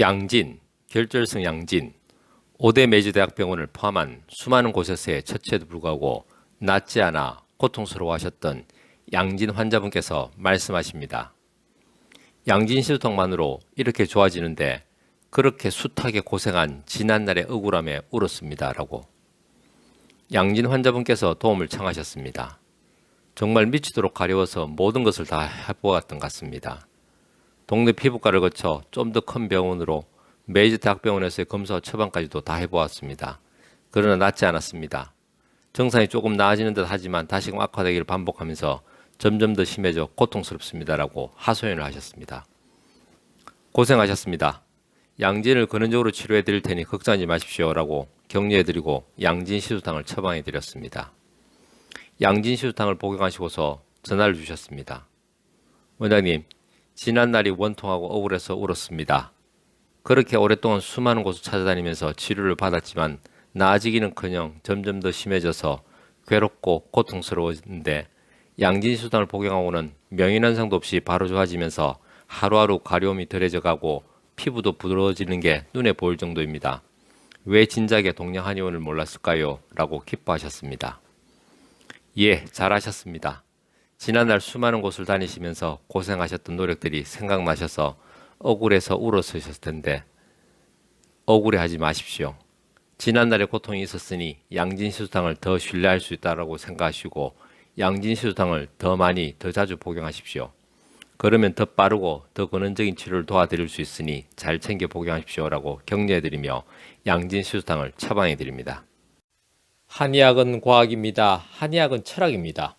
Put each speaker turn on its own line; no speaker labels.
양진, 결절성 양진, 5대 메이저 대학병원을 포함한 수많은 곳에서의 처치에도 불구하고 낫지 않아 고통스러워하셨던 양진 환자분께서 말씀하십니다. 양진 시루통만으로 이렇게 좋아지는데 그렇게 숱하게 고생한 지난날의 억울함에 울었습니다 라고 양진 환자분께서 도움을 청하셨습니다. 정말 미치도록 가려워서 모든 것을 다 해보았던 것 같습니다. 동네 피부과를 거쳐 좀 더 큰 병원으로 메이저 대학병원에서의 검사와 처방까지도 다 해보았습니다. 그러나 낫지 않았습니다. 증상이 조금 나아지는 듯 하지만 다시금 악화되기를 반복하면서 점점 더 심해져 고통스럽습니다라고 하소연을 하셨습니다. 고생하셨습니다. 양진을 근원적으로 치료해 드릴 테니 걱정하지 마십시오라고 격려해 드리고 양진 시수탕을 처방해 드렸습니다. 양진 시수탕을 복용하시고서 전화를 주셨습니다. 원장님, 지난날이 원통하고 억울해서 울었습니다. 그렇게 오랫동안 수많은 곳을 찾아다니면서 치료를 받았지만 나아지기는커녕 점점 더 심해져서 괴롭고 고통스러웠는데 양진 수당을 복용하고는 명인환상도 없이 바로 좋아지면서 하루하루 가려움이 덜해져 가고 피부도 부드러워지는 게 눈에 보일 정도입니다. 왜 진작에 동양 한의원을 몰랐을까요? 라고 기뻐하셨습니다. 예, 잘하셨습니다. 지난날 수많은 곳을 다니시면서 고생하셨던 노력들이 생각나셔서 억울해서 울었으셨을 텐데 억울해하지 마십시오. 지난날의 고통이 있었으니 양진시수탕을 더 신뢰할 수 있다라고 생각하시고 양진시수탕을 더 많이 더 자주 복용하십시오. 그러면 더 빠르고 더 근원적인 치료를 도와드릴 수 있으니 잘 챙겨 복용하십시오라고 격려해드리며 양진시수탕을 처방해드립니다. 한의학은 과학입니다. 한의학은 철학입니다.